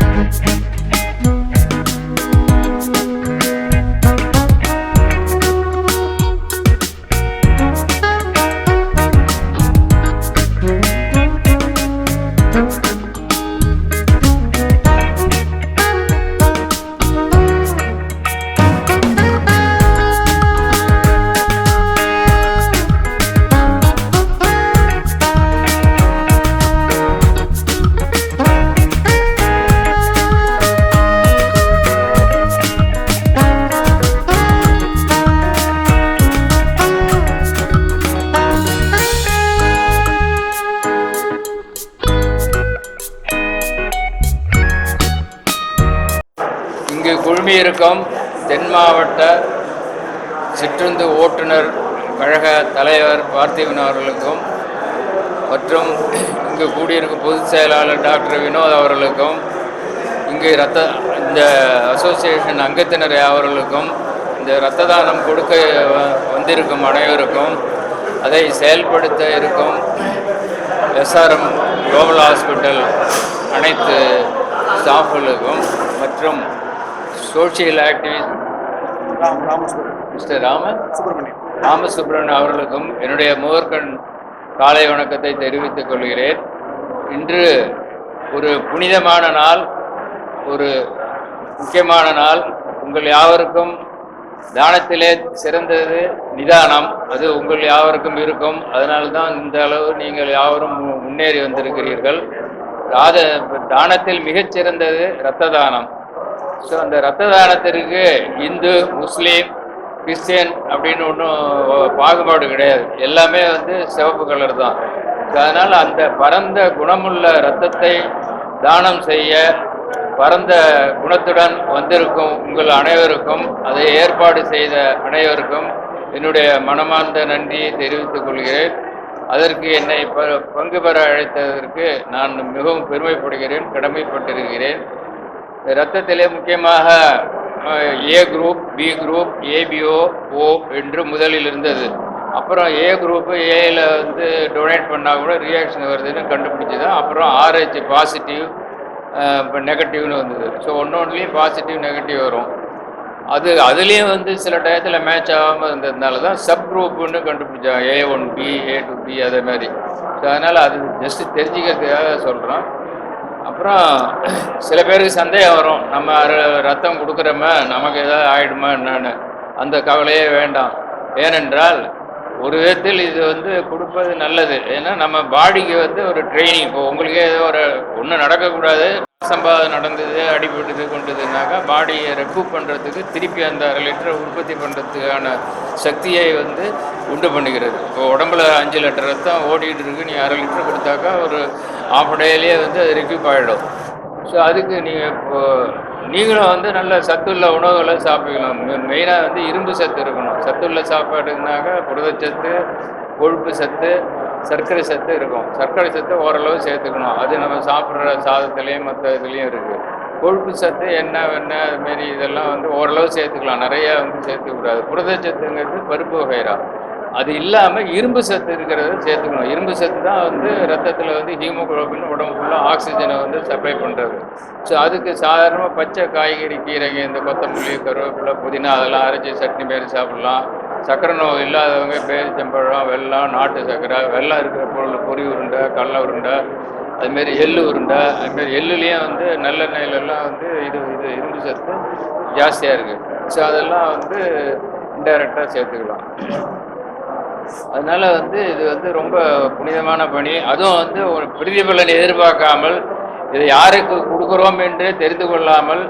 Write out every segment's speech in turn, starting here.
Thank வணக்கம். தென் மாவட்ட சிற்றுந்து ஓட்டுநர் கழக தலைவர் பார்த்திபன் அவர்களுக்கும் மற்றும் இங்கு கூடியிருக்கும் பொதுச் செயலாளர் டாக்டர் வினோத் அவர்களுக்கும் இங்கு ரத்த இந்த அசோசியேஷன் அங்கத்தினர் அவர்களுக்கும் இந்த இரத்த தானம் கொடுக்க வ- வந்திருக்கும் அனைவருக்கும் அதை செயல்படுத்த இருக்கும் எஸ்ஆர்எம் குளோபல் ஹாஸ்பிட்டல் அனைத்து ஸ்டாஃப்களுக்கும் மற்றும் social activist Ram Ramasubramaniam. Mister Raman Subramaniam Ramasubramanian அவர்களுக்கும் என்னுடைய முதற்கண் காலை வணக்கத்தை தெரிவித்துக் கொள்கிறேன். இன்று ஒரு புனிதமான நாள் ஒரு முக்கியமான நாள். உங்கள் யாவருக்கும் தானத்திலே சிறந்தது நிதானம். அது உங்கள் யாவருக்கும் இருக்கும். அதனால்தான் இந்த அளவு நீங்கள் யாவரும் மு- முன்னேறி வந்திருக்கிறீர்கள். தாத தானத்தில் மிகச்சிறந்தது இரத்த தானம். ஸோ அந்த ரத்த தானத்திற்கு இந்து முஸ்லீம் கிறிஸ்டியன் அப்படின்னு ஒன்றும் பாகுபாடு கிடையாது. எல்லாமே வந்து சிவப்பு கலர் தான். அதனால் அந்த பரந்த குணமுள்ள இரத்தத்தை தானம் செய்ய பரந்த குணத்துடன் வந்திருக்கும் உங்கள் அனைவருக்கும் அதை ஏற்பாடு செய்த அனைவருக்கும் என்னுடைய மனமார்ந்த நன்றியை தெரிவித்துக் கொள்கிறேன். அதற்கு என்னை ப- பங்கு பெற அழைத்ததற்கு நான் மிகவும் பெருமைப்படுகிறேன் கடமைப்பட்டிருக்கிறேன். இரத்தத்திலே முக்கியமாக A group B group A B O O என்று முதலில் இருந்தது. அப்புறம் ஏ குரூப் ஏயில் வந்து டொனேட் பண்ணால் கூட ரியாக்ஷன் வருதுன்னு கண்டுபிடிச்சது அப்புறம் ஆர்ஹெச் பாசிட்டிவ் இப்போ நெகட்டிவ்னு வந்தது. ஸோ ஒன்று ஒன்றுலேயும் பாசிட்டிவ் நெகட்டிவ் வரும். அது அதுலேயும் வந்து சில டயத்தில் மேட்ச் ஆகாமல் இருந்ததுனால தான் சப் குரூப்புன்னு கண்டுபிடிச்சாங்க. A one B A two B அதே மாதிரி. ஸோ அதனால் அது ஜஸ்ட்டு தெரிஞ்சுக்கிறதுக்காக சொல்கிறோம் அப்புறம் சில பேருக்கு சந்தேகம் வரும். நம்ம ரத்தம் கொடுக்குறோம? நமக்கு ஏதாவது ஆகிடுமா என்னன்னு. அந்த கவலையே வேண்டாம். ஏனென்றால் ஒரு விதத்தில் இது வந்து கொடுப்பது நல்லது. ஏன்னா நம்ம பாடிக்கு வந்து ஒரு ட்ரைனிங் இப்போ உங்களுக்கே ஏதோ ஒரு ஒன்றும் நடக்கக்கூடாது. சம்பாதம் நடந்தது அடிபட்டது கொண்டதுனாக்கா பாடியை ரெக்கூப் பண்ணுறதுக்கு திருப்பி அந்த அரை லிட்டரை உற்பத்தி பண்ணுறதுக்கான சக்தியை வந்து உண்டு பண்ணுகிறது. இப்போ உடம்புல அஞ்சு லிட்டர் ரத்தம் ஓடிட்டு இருக்கு. நீ அரை லிட்டர் கொடுத்தாக்கா ஒரு ஆஃப் டேலேயே வந்து அது ரெக்யூப் ஆகிடும் ஸோ அதுக்கு நீங்கள் இப்போ நீங்களும் வந்து நல்ல சத்துள்ள உணவுகளை சாப்பிடலாம். மெயினாக வந்து இரும்பு சத்து இருக்கணும். சத்துள்ள சாப்பாடுனாக்கா புரதச்சத்து கொழுப்பு சத்து சர்க்கரை சத்து இருக்கும். சர்க்கரை சத்து ஓரளவு சேர்த்துக்கணும். அது நம்ம சாப்பிட்ற சாதத்துலேயும் மற்ற இதுலேயும் இருக்குது கொழுப்பு சத்து என்ன வெண்ணெய் அதுமாரி இதெல்லாம் வந்து ஓரளவு சேர்த்துக்கலாம். நிறையா வந்து சேர்த்துக்கூடாது புரதச்சத்துங்கிறது பருப்பு வகைரா. அது இல்லாமல் இரும்பு சத்து இருக்கிறத சேர்த்துக்கணும். இரும்பு சத்து தான் வந்து ரத்தத்தில் வந்து ஹீமோகுளோபின் உடம்பு ஃபுல்லாக ஆக்சிஜனை வந்து சப்ளை பண்ணுறது ஸோ அதுக்கு சாதாரணமாக பச்சை காய்கறி கீரைங்க இந்த கொத்தமல்லி கருவேப்பிலை புதினா அதெல்லாம் அரைச்சி சட்னி மாரி சாப்பிட்லாம். சக்கரை நோய் இல்லாதவங்க பேரிச்சம்பழம் வெள்ளம் நாட்டு சர்க்கரை வெள்ளம் இருக்கிற பொருள் பொரி உருண்டை கடல உருண்டை அதுமாரி எள்ளு உருண்டை அதுமாரி எள்ளுலேயும் வந்து நல்லெண்ணெயிலெல்லாம் வந்து இது இது இரும்பு சத்து ஜாஸ்தியாக இருக்குது ஸோ அதெல்லாம் வந்து இன்டைரக்டாக சேர்த்துக்கலாம். அதனால வந்து இது வந்து ரொம்ப புனிதமான பணி. அதுவும் வந்து ஒரு பிரதிபலன் எதிர்பார்க்காமல் இதை யாருக்கு கொடுக்குறோம் என்று தெரிந்து கொள்ளாமல்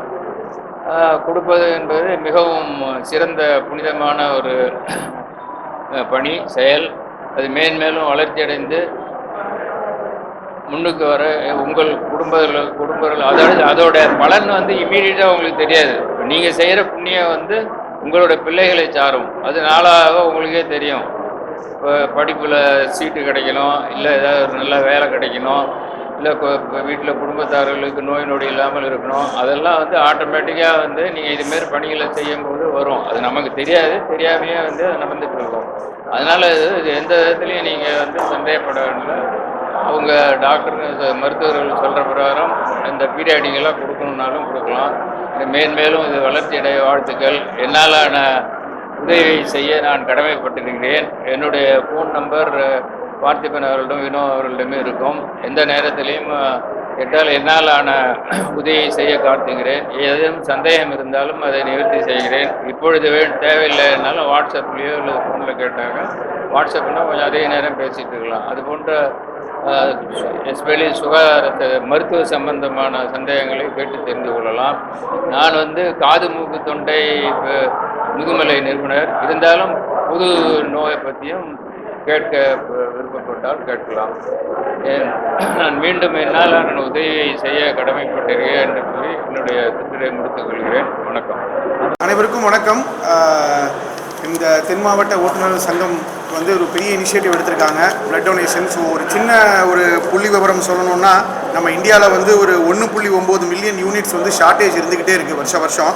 கொடுப்பது என்பது மிகவும் சிறந்த புனிதமான ஒரு பணி செயல். அது மேன்மேலும் வளர்ச்சியடைந்து முன்னுக்கு வர உங்கள் குடும்பங்கள் குடும்பங்கள் அதாவது அதோட பலன் வந்து இம்மீடியட்டாக உங்களுக்கு தெரியாது. நீங்கள் செய்கிற புண்ணியம் வந்து உங்களோட பிள்ளைகளை சாரும். அது நாளாக உங்களுக்கே தெரியும். இப்போ படிப்பில் சீட்டு கிடைக்கணும் இல்லை ஏதாவது ஒரு நல்ல வேலை கிடைக்கணும் இல்லை வீட்டில் குடும்பத்தார்களுக்கு நோய் நொடி இல்லாமல் இருக்கணும் அதெல்லாம் வந்து ஆட்டோமேட்டிக்காக வந்து நீங்கள் இதுமாரி பணிகளை செய்யும்போது வரும். அது நமக்கு தெரியாது தெரியாமையே வந்து அது நடந்துட்டு இருக்கும். அதனால் இது எந்த விதத்துலையும் நீங்கள் வந்து சந்தேகப்பட வேண்டிய அவங்க டாக்டர் மருத்துவர்கள் சொல்கிற பிரகாரம் இந்த பீரியாடிக்கெல்லாம் கொடுக்கணுன்னாலும் கொடுக்கலாம். இது மேன்மேலும் இது வளர்ச்சி அடைய வாழ்த்துக்கள். என்னாலான உதவி செய்ய நான் கடமைப்பட்டிருக்கிறேன். என்னுடைய ஃபோன் நம்பர் பார்த்திபன் அவர்களிடம் வினோ அவர்களிடமே இருக்கும். எந்த நேரத்திலையும் அஹ், என்னால் ஆன உதவியை செய்ய காத்துகிறேன். ஏதேனும் சந்தேகம் இருந்தாலும் அதை நிவர்த்தி செய்கிறேன். இப்பொழுது வே தேவையில்லை என்னாலும் வாட்ஸ்அப்லேயோ இல்லை ஃபோனில் கேட்டாங்க வாட்ஸ்அப்னால் கொஞ்சம் அதிக நேரம் பேசிகிட்டு இருக்கலாம். அது போன்ற எஸ்பெஷலி சுகாதாரத்தை மருத்துவ சம்பந்தமான சந்தேகங்களை கேட்டு தெரிந்து கொள்ளலாம். நான் வந்து காது மூக்கு தொண்டை முதுமலை நிறுவனர். இருந்தாலும் புது நோயை பற்றியும் கேட்க விருப்பப்பட்டால் கேட்கலாம். ஏன், நான் மீண்டும் என்னால் நான் உதவியை செய்ய கடமைப்பட்டிருக்கேன் என்று கூறி என்னுடைய திட்டத்தை முடித்துக் கொள்கிறேன். வணக்கம். அனைவருக்கும் வணக்கம். இந்த தென் மாவட்ட ஓட்டுநர் சங்கம் வந்து ஒரு பெரிய இனிஷியேட்டிவ் எடுத்திருக்காங்க. பிளட் டொனேஷன் ஸோ ஒரு சின்ன ஒரு புள்ளி விவரம் சொல்லணும்னா நம்ம இந்தியாவில் வந்து ஒரு ஒன்று புள்ளி ஒம்பது மில்லியன் யூனிட்ஸ் வந்து ஷார்ட்டேஜ் இருந்துக்கிட்டே இருக்குது வருஷ வருஷம்.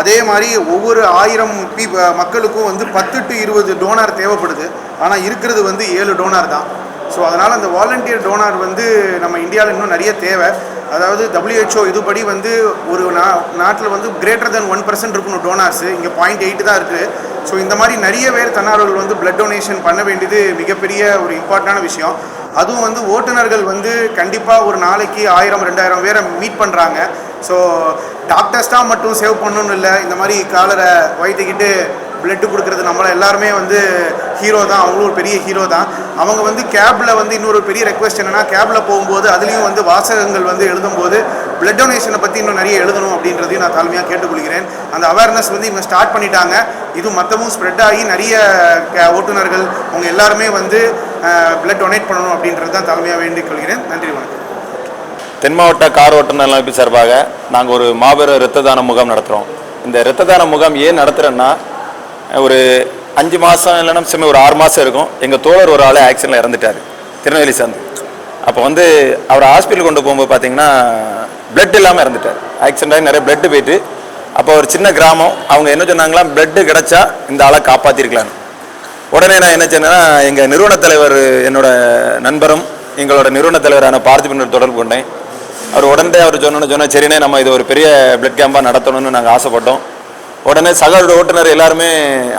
அதே மாதிரி ஒவ்வொரு ஆயிரம் பீ மக்களுக்கும் வந்து பத்து டு இருபது டோனார் தேவைப்படுது. ஆனால் இருக்கிறது வந்து ஏழு டோனார் தான். ஸோ அதனால் அந்த வாலண்டியர் டோனார் வந்து நம்ம இந்தியாவில் இன்னும் நிறைய தேவை. அதாவது டபிள்யூஹெச்ஓ இதுபடி வந்து ஒரு நா நாட்டில் வந்து கிரேட்டர் தென் ஒன் பர்சன்ட் இருக்கணும் டோனார்ஸு இங்கே பாயிண்ட் எயிட் தான் இருக்குது ஸோ இந்த மாதிரி நிறைய பேர் தன்னார்வர்கள் வந்து பிளட் டொனேஷன் பண்ண வேண்டியது மிகப்பெரிய ஒரு இம்பார்ட்டண்டான விஷயம். அதுவும் வந்து ஓட்டுநர்கள் வந்து கண்டிப்பாக ஒரு நாளைக்கு ஆயிரம் ரெண்டாயிரம் பேரை மீட் பண்ணுறாங்க ஸோ டாக்டர்ஸ் தான் மட்டும் சேவ் பண்ணணும்னு இல்லை. இந்த மாதிரி காலரை வயிற்றுக்கிட்டு பிளட்டு கொடுக்குறது நம்மள எல்லாருமே வந்து ஹீரோ தான். அவங்களும் ஒரு பெரிய ஹீரோ தான். அவங்க வந்து கேபில் வந்து இன்னொரு பெரிய ரெக்வஸ்ட் என்னென்னா கேபில் போகும்போது அதுலேயும் வந்து வாசகங்கள் வந்து எழுதும்போது பிளட் டொனேஷனை பற்றி இன்னும் நிறைய எழுதணும் அப்படின்றதையும் நான் தாழ்மையாக கேட்டுக்கொள்கிறேன். அந்த அவேர்னஸ் வந்து இவங்க ஸ்டார்ட் பண்ணிட்டாங்க. இது மற்றமும் ஸ்ப்ரெட் ஆகி நிறைய கே ஓட்டுநர்கள் அவங்க எல்லாருமே வந்து பிளட் டொனேட் பண்ணணும் அப்படின்றது தான் தாழ்மையாக வேண்டிக் கொள்கிறேன். நன்றி வணக்கம். தென் மாவட்ட கார் ஓட்டுநர் அமைப்பு சார்பாக நாங்கள் ஒரு மாபெரும் இரத்த தான முகாம் நடத்துகிறோம் இந்த இரத்த தான முகாம் ஏன் நடத்துகிறோன்னா ஒரு அஞ்சு மாதம் இல்லைன்னா சும்மா ஒரு ஆறு மாதம் இருக்கும். எங்கள் தோழர் ஒரு ஆள் ஆக்சிடென்ட்டில் இறந்துட்டார். திருநெல்வேலி சேர்ந்து. அப்போ வந்து அவர் ஹாஸ்பிட்டல் கொண்டு போகும்போது பார்த்தீங்கன்னா பிளட் இல்லாமல் இறந்துட்டார். ஆக்சிடென்ட் ஆகி நிறைய பிளட்டு போயிட்டு அப்போ ஒரு சின்ன கிராமம். அவங்க என்ன சொன்னாங்களா பிளட்டு கிடச்சா இந்த ஆளை காப்பாற்றிருக்கலான்னு உடனே நான் என்ன சொன்னேன்னா எங்கள் நிறுவன தலைவர் என்னோட நண்பரும் எங்களோட நிறுவன தலைவரான பார்த்திபன் தொடர்பு கொண்டேன். அவர் உடனே அவர் சொன்னோன்னு சொன்னால் சரிண்ணே நம்ம இது ஒரு பெரிய பிளட் கேம்பாக நடத்தணும்னு நாங்கள் ஆசைப்பட்டோம். உடனே சக ஓட்டுநர் எல்லாருமே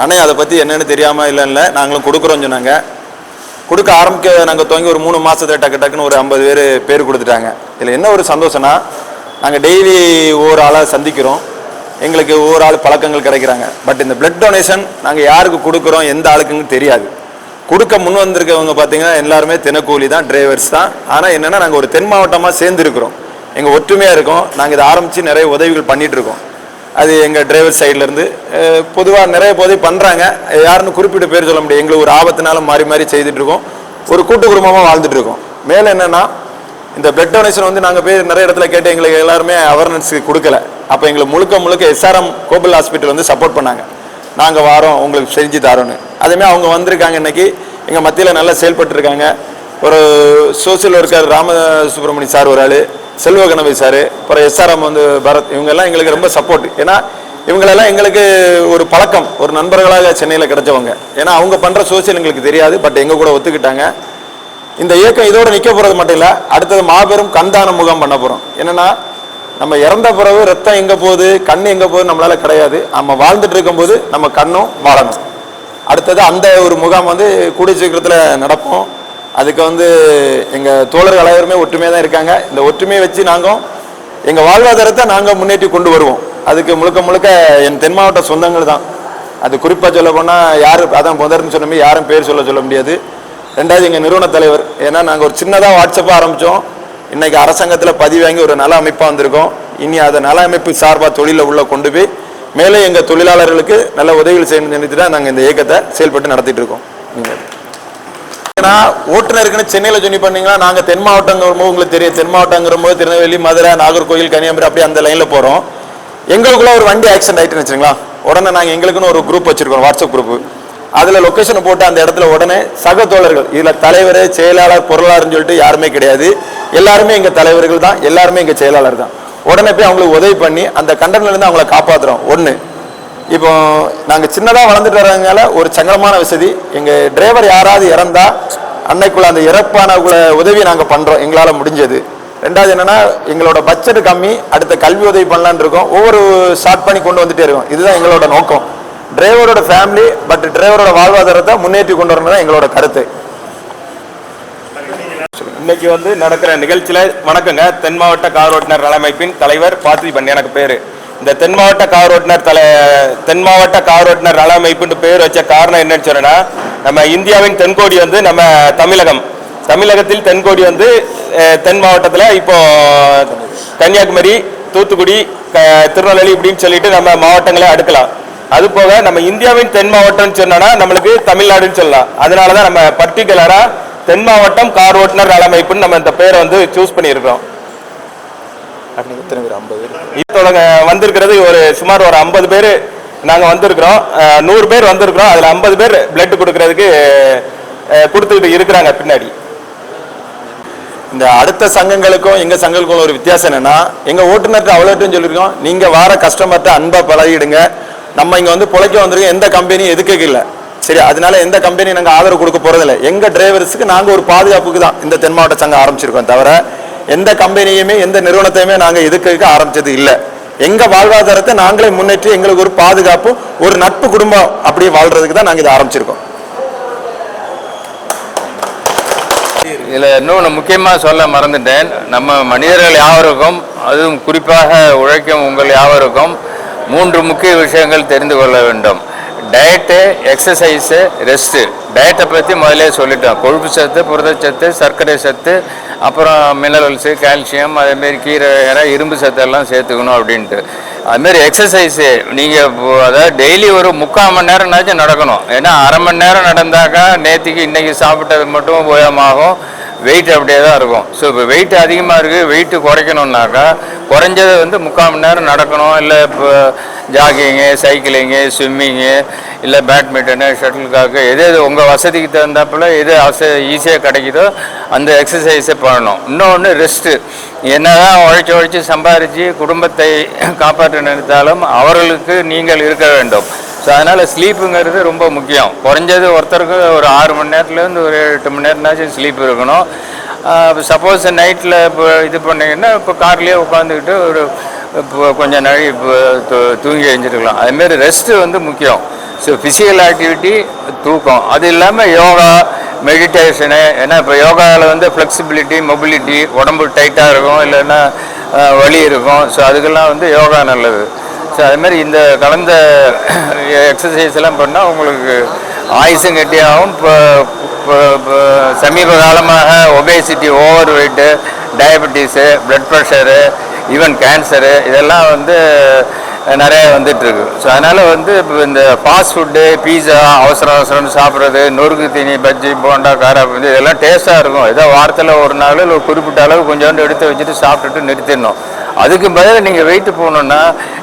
அண்ணே அதை பற்றி என்னென்னு தெரியாமல் இல்லை இல்லை நாங்களும் கொடுக்குறோம்னு சொன்னாங்க. கொடுக்க ஆரம்பிக்க நாங்கள் துவங்கி ஒரு மூணு மாதத்துல டக்கு டக்குன்னு ஒரு ஐம்பது பேர் பேர் கொடுத்துட்டாங்க. இதில் என்ன ஒரு சந்தோஷம்னா நாங்கள் டெய்லி ஒவ்வொரு ஆளாக சந்திக்கிறோம். எங்களுக்கு ஒவ்வொரு ஆள் பழக்கங்கள் கிடைக்கிறாங்க. பட் இந்த பிளட் டொனேஷன் நாங்கள் யாருக்கு கொடுக்குறோம் எந்த ஆளுக்குன்னு தெரியாது. கொடுக்க முன் வந்திருக்கவங்க பார்த்தீங்கன்னா எல்லாருமே தினக்கூலி தான் டிரைவர்ஸ் தான். ஆனால் என்னென்னா நாங்கள் ஒரு தென் மாவட்டமாக சேர்ந்துருக்கிறோம். எங்கள் ஒற்றுமையாக இருக்கோம். நாங்கள் இதை ஆரம்பித்து நிறைய உதவிகள் பண்ணிட்டு இருக்கோம். அது எங்கள் டிரைவர் சைட்லேருந்து பொதுவாக நிறைய உதவி பண்ணுறாங்க யாருன்னு குறிப்பிட்ட பேர் சொல்ல முடியாது. எங்களுக்கு ஒரு ஆபத்தினாலும் மாறி மாறி செய்துட்ருக்கோம் ஒரு கூட்டு குடும்பமாக வாழ்ந்துட்டுருக்கோம் மேலே என்னென்னா இந்த பிளட் டொனேஷன் வந்து நாங்கள் போய் நிறைய இடத்துல கேட்டு எங்களுக்கு எல்லாருமே அவேர்னஸ் கொடுக்கல. அப்போ எங்களுக்கு முழுக்க முழுக்க எஸ்ஆர்எம் கோபில் ஹாஸ்பிட்டல் வந்து சப்போர்ட் பண்ணாங்க. நாங்கள் வாரோம் உங்களுக்கு செஞ்சு தரோன்னு அதேமாதிரி அவங்க வந்திருக்காங்க இன்றைக்கி எங்கள் மத்தியில் நல்லா செயல்பட்டுருக்காங்க ஒரு social worker Rama Subramani sir ஒரு ஆள் செல்வ கணபதி சார் அப்புறம் எஸ்ஆர்எம் வந்து பரத் இவங்கெல்லாம் எங்களுக்கு ரொம்ப சப்போர்ட் ஏன்னா இவங்களெல்லாம் எங்களுக்கு ஒரு பழக்கம் ஒரு நண்பர்களாக சென்னையில் கிடைச்சவங்க. ஏன்னா அவங்க பண்ணுற சோசியல் எங்களுக்கு தெரியாது பட் எங்கள் கூட ஒத்துக்கிட்டாங்க. இந்த இயக்கம் இதோட நிற்க போகிறது மட்டும் இல்லை அடுத்தது மாபெரும் கண்தான முகாம் பண்ண போகிறோம் என்னன்னா நம்ம இறந்த பிறகு ரத்தம் எங்கே போகுது கண் எங்கே போகுது நம்மளால் கிடையாது. நம்ம வாழ்ந்துட்டு இருக்கும்போது நம்ம கண்ணும் வாழணும். அடுத்தது அந்த ஒரு முகாம் வந்து கூடிய சீக்கிரத்தில் நடப்போம் அதுக்கு வந்து எங்கள் தோழர்கள் அனைவருமே ஒற்றுமையாக தான் இருக்காங்க. இந்த ஒற்றுமையை வச்சு நாங்கள் எங்கள் வாழ்வாதாரத்தை நாங்கள் முன்னேற்றி கொண்டு வருவோம். அதுக்கு முழுக்க முழுக்க என் தென் மாவட்ட சொந்தங்கள் தான். அது குறிப்பாக சொல்ல போனால் யார் அதான் முதர்னு சொன்ன மாதிரி யாரும் பேர் சொல்ல சொல்ல முடியாது. ரெண்டாவது எங்கள் நிறுவன தலைவர். ஏன்னா நாங்கள் ஒரு சின்னதாக வாட்ஸ்அப்பாக ஆரம்பித்தோம் இன்றைக்கி அரசாங்கத்தில் பதிவாங்கி ஒரு நல அமைப்பாக வந்திருக்கோம். இனி அதை நல அமைப்பு சார்பாக தொழிலை உள்ளே கொண்டு போய் மேலே எங்கள் தொழிலாளர்களுக்கு நல்ல உதவிகள் செய்யணும்னு நினைத்து தான் நாங்கள் இந்த இயக்கத்தை செயல்பட்டு நடத்திட்டு இருக்கோம். நீங்கள் ஏன்னா ஓட்டுநருக்குன்னு சென்னையில் ஜொனி பண்ணீங்கன்னா நாங்கள் தென் மாவட்டங்கிறபோது உங்களுக்கு தெரியும். தென் மாவட்டங்கிற போது திருநெல்வேலி மதுரை நாகர்கோவில் கன்னியாகுமரி அப்படியே அந்த லைனில் போகிறோம் எங்களுக்குள்ள ஒரு வண்டி ஆக்சிடென்ட் ஆயிட்டுன்னு வச்சுங்களா உடனே நாங்கள் எங்களுக்குன்னு ஒரு குரூப் வச்சிருக்கோம் வாட்ஸ்அப் குரூப் அதில் லொக்கேஷனை போட்டு அந்த இடத்துல உடனே சக தோழர்கள் இதில் தலைவர் செயலாளர் பொருளாளர்னு சொல்லிட்டு யாருமே கிடையாது. எல்லாருமே எங்கள் தலைவர்கள் தான் எல்லாருமே எங்கள் செயலாளர் தான். உடனே போய் அவங்களுக்கு உதவி பண்ணி அந்த கண்டன்ல இருந்து அவங்கள காப்பாற்றுறோம் ஒன்று இப்போ நாங்கள் சின்னதாக வளர்ந்துட்டு வர்றதுனால ஒரு சங்கடமான வசதி. எங்கள் டிரைவர் யாராவது இறந்தா அன்னைக்குள்ள அந்த இறப்பான உதவி நாங்கள் பண்ணுறோம் எங்களால் முடிஞ்சது. ரெண்டாவது என்னென்னா எங்களோட பட்ஜெட் கம்மி அடுத்த கல்வி உதவி பண்ணலான் இருக்கோம். ஒவ்வொரு ஸ்டார்ட் பண்ணி கொண்டு வந்துட்டே இருக்கோம். இதுதான் எங்களோட நோக்கம். டிரைவரோட ஃபேமிலி பட் டிரைவரோட வாழ்வாதாரத்தை முன்னேற்றி கொண்டு வரணும் தான் எங்களோட கருத்து. இன்னைக்கு வந்து நடக்கிற நிகழ்ச்சியில் வணக்கங்க. தென் மாவட்ட கார் ஓட்டுநர் நலமைப்பின் தலைவர் பார்த்திபன் எனக்கு பேர். இந்த தென் மாவட்ட கார் ஓட்டுநர் தலை தென் மாவட்ட கார் ஓட்டுநர் நலமைப்புன்னு பேர் வச்ச காரணம் என்னன்னு சொன்னா நம்ம இந்தியாவின் தென்கோடி வந்து நம்ம தமிழகம். தமிழகத்தில் தென்கோடி வந்து தென் மாவட்டத்தில் இப்போ கன்னியாகுமரி தூத்துக்குடி க- திருநெல்வேலி இப்படின்னு சொல்லிட்டு நம்ம மாவட்டங்களை அடுக்கலாம். அது போக நம்ம இந்தியாவின் தென் மாவட்டம்னு சொன்னோன்னா நம்மளுக்கு தமிழ்நாடுன்னு சொல்லலாம். அதனால தான் நம்ம பர்டிகுலரா தென் மாவட்டம் கார் ஓட்டுநர் நல அமைப்புன்னு நம்ம இந்த பேரை வந்து சூஸ் பண்ணியிருக்கிறோம். எத்தனை பேர்? ஐம்பது பேர் இது தொடங்க வந்திருக்கிறது ஒரு சுமார் ஒரு ஐம்பது பேர் நாங்கள் வந்திருக்கிறோம். நூறு பேர் வந்திருக்கிறோம். அதில் ஐம்பது பேர் பிளட் கொடுக்கறதுக்கு கொடுத்துக்கிட்டு இருக்கிறாங்க பின்னாடி. இந்த அடுத்த சங்கங்களுக்கும் எங்க சங்கங்களுக்கும் ஒரு வித்தியாசம் என்னன்னா எங்க ஓட்டுநர்கிட்ட அவ்வளோட்டும் சொல்லியிருக்கோம். நீங்க வார கஸ்டமர்கிட்ட அன்பா பழகிடுங்க. நம்ம இங்க வந்து பிழைக்க வந்திருக்கோம். எந்த கம்பெனியும் எதுக்கு இல்லை சரி அதனால எந்த கம்பெனி நாங்க ஆதரவு கொடுக்க போறதில்ல. எங்க டிரைவர்ஸுக்கு நாங்க ஒரு பாதுகாப்புக்கு தான் இந்த தென் மாவட்ட சங்கம் ஆரம்பிச்சிருக்கோம் தவிர எந்த கம்பெனியுமே எந்த நிறுவனத்தையுமே நாங்கள் எதுக்கு ஆரம்பிச்சது இல்லை. எங்கள் வாழ்வாதாரத்தை நாங்களே முன்னேற்றி எங்களுக்கு ஒரு பாதுகாப்பு ஒரு நட்பு குடும்பம் அப்படியே வாழ்றதுக்கு தான் நாங்கள் இதை ஆரம்பிச்சிருக்கோம். இதில் இன்னொன்று முக்கியமாக சொல்ல மறந்துட்டேன். நம்ம மனிதர்கள் யாவருக்கும் அதுவும் குறிப்பாக உழைக்கும் உங்கள் யாவருக்கும் மூன்று முக்கிய விஷயங்கள் தெரிந்து கொள்ள வேண்டும். டயட்டு எக்ஸசைஸு ரெஸ்ட்டு டயட்டை பற்றி முதலே சொல்லிட்டோம். கொழுப்பு சத்து புரதச்சத்து சர்க்கரை சத்து அப்புறம் மினரல்ஸு கால்சியம் அதேமாரி கீரை ஏன்னா இரும்பு சத்தெல்லாம் சேர்த்துக்கணும் அப்படின்ட்டு. அதுமாரி எக்ஸசைஸு நீங்கள் அதாவது டெய்லி ஒரு முக்கால் மணி நேரம்னாச்சும் நடக்கணும். ஏன்னா அரை மணி நேரம் நடந்தாக்கா நேற்றுக்கு இன்றைக்கி சாப்பிட்டது மட்டும் உபயோகமாகும் வெயிட் அப்படியே தான் இருக்கும். ஸோ இப்போ வெயிட் அதிகமாக இருக்குது வெயிட்டு குறைக்கணுன்னாக்கா குறைஞ்சது வந்து முக்கால் மணி நேரம் நடக்கணும். இல்லை இப்போ ஜாகிங்கு சைக்கிளிங்கு ஸ்விம்மிங்கு இல்லை பேட்மிண்டனு ஷட்டில்காக்கு எது எது உங்கள் வசதிக்கு தகுந்தாப்பில் எது அச ஈஸியாக கிடைக்குதோ அந்த எக்ஸசைஸை பண்ணணும். இன்னொன்று ரெஸ்ட்டு என்னதான் உழைச்சி உழைச்சி சம்பாரித்து குடும்பத்தை காப்பாற்ற நினைத்தாலும் அவர்களுக்கு நீங்கள் இருக்க வேண்டும். ஸோ அதனால் ஸ்லீப்புங்கிறது ரொம்ப முக்கியம். குறைஞ்சது ஒருத்தருக்கு ஒரு ஆறு மணி நேரத்துலேருந்து ஒரு எட்டு மணி நேரம்னாச்சும் ஸ்லீப் இருக்கணும். சப்போஸ் நைட்டில் இப்போ இது பண்ணீங்கன்னா இப்போ கார்லேயே உட்காந்துக்கிட்டு ஒரு இப்போ கொஞ்சம் நாள் இப்போ தூ- தூங்கி எழுஞ்சிருக்கலாம் அதுமாரி ரெஸ்ட்டு வந்து முக்கியம். ஸோ ஃபிசிக்கல் ஆக்டிவிட்டி தூக்கம். அது இல்லாமல் யோகா மெடிடேஷனு ஏன்னா இப்போ யோகாவில் வந்து ஃப்ளெக்சிபிலிட்டி மொபிலிட்டி உடம்பு டைட்டாக இருக்கும் இல்லைன்னா வலி இருக்கும். ஸோ அதுக்கெல்லாம் வந்து யோகா நல்லது. ஸோ அதுமாதிரி இந்த கலந்த எக்ஸசைஸ் எல்லாம் பண்ணால் உங்களுக்கு ஆயுசும் கெட்டியாகவும் இப்போ சமீப காலமாக obesity over weight diabetes blood pressure even cancer இதெல்லாம் வந்து நிறைய வந்துட்டுருக்கு. ஸோ அதனால் வந்து இப்போ இந்த ஃபாஸ்ட் ஃபுட்டு பீஸா அவசர அவசரம்னு சாப்பிட்றது நொறுக்கு தீனி பஜ்ஜி போண்டா காரா இதெல்லாம் டேஸ்ட்டாக இருக்கும். ஏதோ வாரத்தில் ஒரு நாள் ஒரு குறிப்பிட்ட அளவு கொஞ்சோண்டு எடுத்து வச்சுட்டு சாப்பிட்டுட்டு நிறுத்திடணும். அதுக்கு பதிலாக நீங்கள் வெயிட்டு போகணுன்னா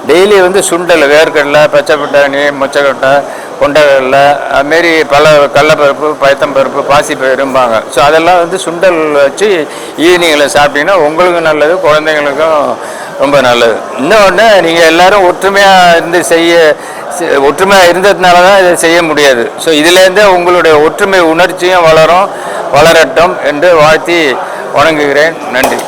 டெய்லி வந்து சுண்டல் வேர்க்கடலை பச்சை பட்டாணி மொச்சக்கொட்டை கொண்டக்கடலை அதுமாரி பல கடலப்பருப்பு பயத்தம்பருப்பு பாசிப்பயிரும்பாங்க ஸோ அதெல்லாம் வந்து சுண்டல் வச்சு ஈவினிங்கில் சாப்பிட்டீங்கன்னா உங்களுக்கும் நல்லது குழந்தைங்களுக்கும் ரொம்ப நல்லது. இன்னொன்று நீங்கள் எல்லாரும் ஒற்றுமையாக இருந்து செய்ய ஒற்றுமையாக இருந்ததுனால தான் இதை செய்ய முடியாது. ஸோ இதுலேருந்தே உங்களுடைய ஒற்றுமை உணர்ச்சியும் வளரும் வளரட்டும் என்று வாழ்த்தி வணங்குகிறேன். நன்றி.